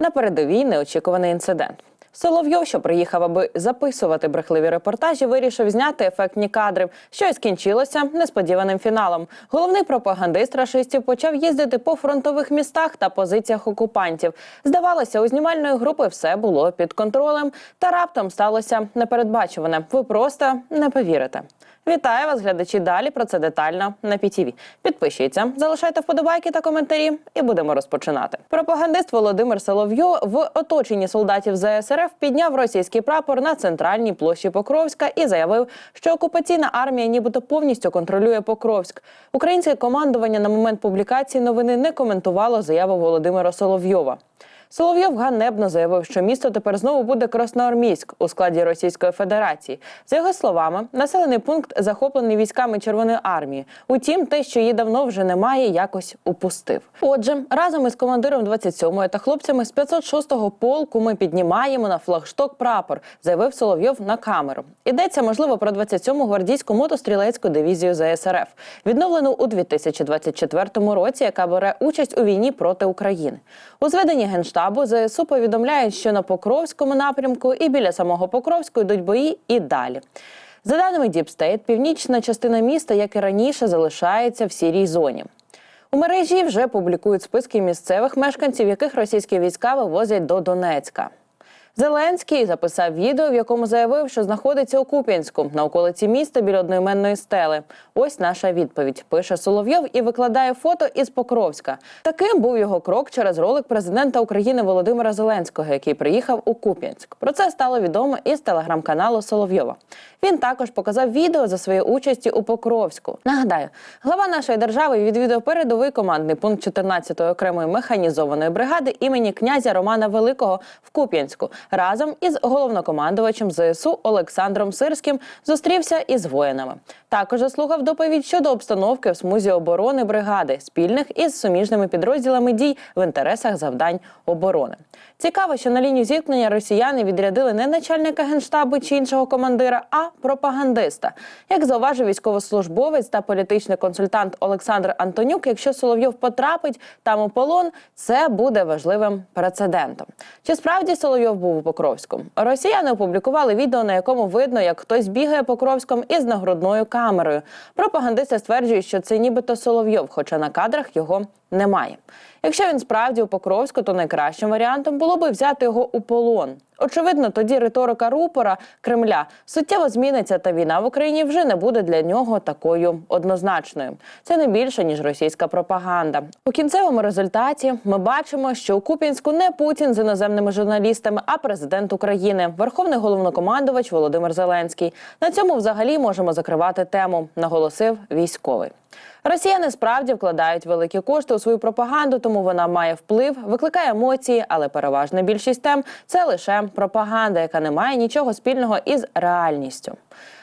На передовій неочікуваний інцидент. Соловйов, що приїхав, аби записувати брехливі репортажі, вирішив зняти ефектні кадри, що й скінчилося несподіваним фіналом. Головний пропагандист рашистів почав їздити по фронтових містах та позиціях окупантів. Здавалося, у знімальної групи все було під контролем, та раптом сталося непередбачуване. Ви просто не повірите. Вітаю вас, глядачі. Далі про це детально на ПІТІВІ. Підпишіться, залишайте вподобайки та коментарі, і будемо розпочинати. Пропагандист Володимир Соловйов в оточенні солдатів ЗСРФ підняв російський прапор на центральній площі Покровська і заявив, що окупаційна армія нібито повністю контролює Покровськ. Українське командування на момент публікації новини не коментувало заяву Володимира Соловйова. Соловйов ганебно заявив, що місто тепер знову буде Красноармійськ у складі Російської Федерації. За його словами, населений пункт захоплений військами Червоної армії. Утім, те, що її давно вже немає, якось упустив. Отже, разом із командиром 27-ї та хлопцями з 506-го полку ми піднімаємо на флагшток прапор, заявив Соловйов на камеру. Йдеться можливо про 27-му гвардійську мотострілецьку дивізію ЗСРФ, відновлену у 2024 році, яка бере участь у війні проти України. У зведенні генштабу ЗСУ повідомляють, що на Покровському напрямку і біля самого Покровську йдуть бої і далі. За даними Діпстейт, північна частина міста, як і раніше, залишається в сірій зоні. У мережі вже публікують списки місцевих мешканців, яких російські війська вивозять до Донецька. Зеленський записав відео, в якому заявив, що знаходиться у Куп'янську на околиці міста біля одноіменної стели. Ось наша відповідь. Пише Соловйов і викладає фото із Покровська. Таким був його крок через ролик президента України Володимира Зеленського, який приїхав у Куп'янськ. Про це стало відомо із телеграм-каналу Соловйова. Він також показав відео за своєю участі у Покровську. Нагадаю, глава нашої держави відвідав передовий командний пункт 14-ї окремої механізованої бригади імені князя Романа Великого в Куп'янську. Разом із головнокомандувачем ЗСУ Олександром Сирським зустрівся із воїнами. Також заслухав доповідь щодо обстановки в смузі оборони бригади, спільних із суміжними підрозділами дій в інтересах завдань оборони. Цікаво, що на лінію зіткнення росіяни відрядили не начальника генштабу чи іншого командира, а пропагандиста. Як зауважив військовослужбовець та політичний консультант Олександр Антонюк, якщо Соловйов потрапить там у полон, це буде важливим прецедентом. Чи справді Соловйов був у Покровську? Росіяни опублікували відео, на якому видно, як хтось бігає Покровськом із нагрудною камерою. Пропагандисти стверджують, що це нібито Соловйов, хоча на кадрах його немає. Якщо він справді у Покровську, то найкращим варіантом було би взяти його у полон. Очевидно, тоді риторика рупора Кремля суттєво зміниться, та війна в Україні вже не буде для нього такою однозначною. Це не більше ніж російська пропаганда. У кінцевому результаті ми бачимо, що у Куп'янську не Путін з іноземними журналістами, а президент України, верховний головнокомандувач Володимир Зеленський. На цьому взагалі можемо закривати тему, наголосив військовий. Росіяни справді вкладають великі кошти у свою пропаганду, тому вона має вплив, викликає емоції, але переважна більшість тем це лише пропаганда, яка не має нічого спільного із реальністю.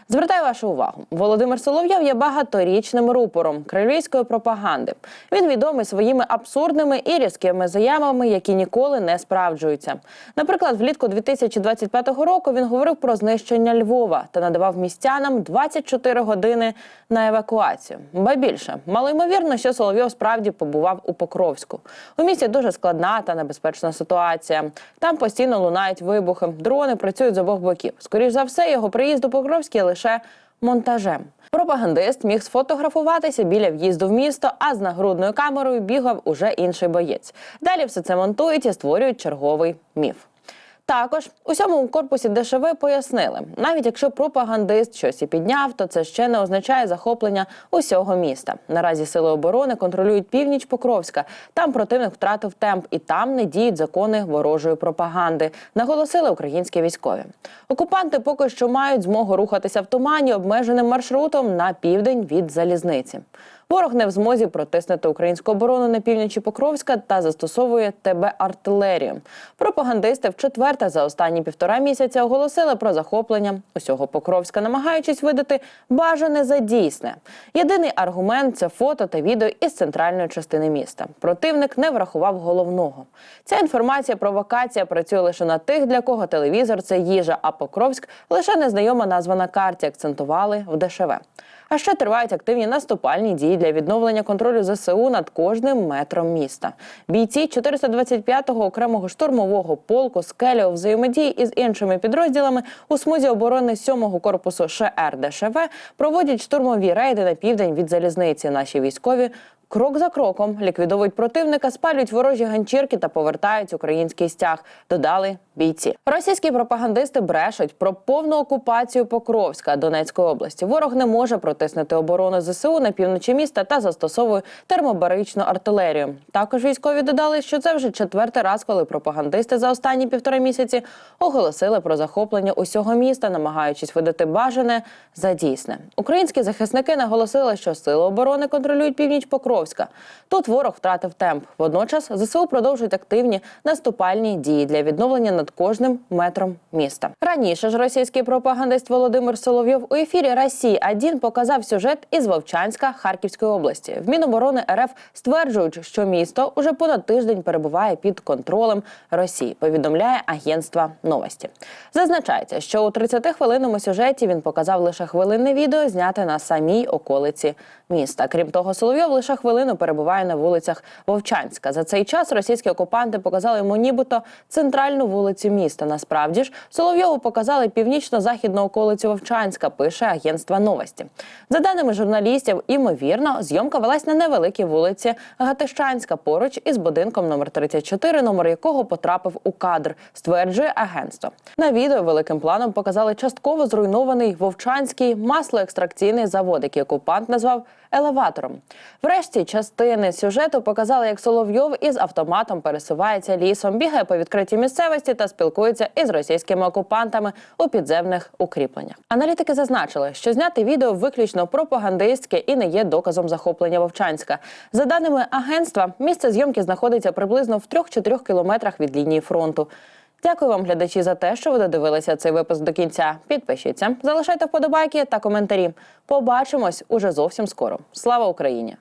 Звертаю вашу увагу, Володимир Соловйов є багаторічним рупором кремлівської пропаганди. Він відомий своїми абсурдними і різкими заявами, які ніколи не справджуються. Наприклад, влітку 2025 року він говорив про знищення Львова та надавав містянам 24 години на евакуацію. Ба більше малоймовірно, що Соловйов справді побував у Покровську. У місті дуже складна та небезпечна ситуація. Там постійно лунають вибухи, дрони працюють з обох боків. Скоріш за все, його приїзд у Покровськ є лише монтажем. Пропагандист міг сфотографуватися біля в'їзду в місто, а з нагрудною камерою бігав уже інший боєць. Далі все це монтують і створюють черговий міф. Також у сьомому корпусі ДШВ пояснили, навіть якщо пропагандист щось і підняв, то це ще не означає захоплення усього міста. Наразі сили оборони контролюють північ Покровська. Там противник втратив темп, і там не діють закони ворожої пропаганди. Наголосили українські військові. Окупанти поки що мають змогу рухатися в тумані обмеженим маршрутом на південь від залізниці. Ворог не в змозі протиснути українську оборону на півночі Покровська та застосовує ТБ артилерію. Пропагандисти вчетверте за останні півтора місяця оголосили про захоплення усього Покровська, намагаючись видати бажане за дійсне. Єдиний аргумент це фото та відео із центральної частини міста. Противник не врахував головного. Ця інформація провокація працює лише на тих, для кого телевізор це їжа, а Покровськ лише незнайома назва на карті. Акцентували в ДШВ. А ще тривають активні наступальні дії для відновлення контролю ЗСУ над кожним метром міста. Бійці 425-го окремого штурмового полку скеля у взаємодії із іншими підрозділами у смузі оборони 7-го корпусу ШРДШВ проводять штурмові рейди на південь від залізниці. Наші військові крок за кроком ліквідовують противника, спалюють ворожі ганчірки та повертають український стяг. Додали бійці. Російські пропагандисти брешуть про повну окупацію Покровська Донецької області. Ворог не може протиснути оборону ЗСУ на півночі міста та застосовує термобаричну артилерію. Також військові додали, що це вже четвертий раз, коли пропагандисти за останні півтора місяці оголосили про захоплення усього міста, намагаючись видати бажане за дійсне. Українські захисники наголосили, що сили оборони контролюють північ Покровська. Тут ворог втратив темп. Водночас ЗСУ продовжують активні наступальні дії для відновлення над кожним метром міста. Раніше ж російський пропагандист Володимир Соловйов у ефірі Росії 1 показав сюжет із Вовчанська Харківської області. В Міноборони РФ стверджують, що місто уже понад тиждень перебуває під контролем Росії. Повідомляє агентство новості. Зазначається, що у 30-хвилинному сюжеті він показав лише хвилинне відео, зняте на самій околиці міста. Крім того, Соловйов лише хвилину перебуває на вулицях Вовчанська. За цей час російські окупанти показали йому нібито центральну вулицю міста. Насправді ж Соловйову показали північно-західну околицю Вовчанська. Пише агентство новості. За даними журналістів, імовірно, зйомка велась на невеликій вулиці Гатищанська поруч із будинком номер 34, номер якого потрапив у кадр. Стверджує агентство. На відео великим планом показали частково зруйнований Вовчанський маслоекстракційний завод, який окупант назвав елеватором. Врешті частини сюжету показали, як Соловйов із автоматом пересувається лісом, бігає по відкритій місцевості та спілкується із російськими окупантами у підземних укріпленнях. Аналітики зазначили, що зняти відео виключно пропагандистське і не є доказом захоплення Вовчанська. За даними агентства, місце зйомки знаходиться приблизно в 3-4 кілометрах від лінії фронту. Дякую вам, глядачі, за те, що ви додивилися цей випуск до кінця. Підпишіться, залишайте вподобайки та коментарі. Побачимось уже зовсім скоро. Слава Україні!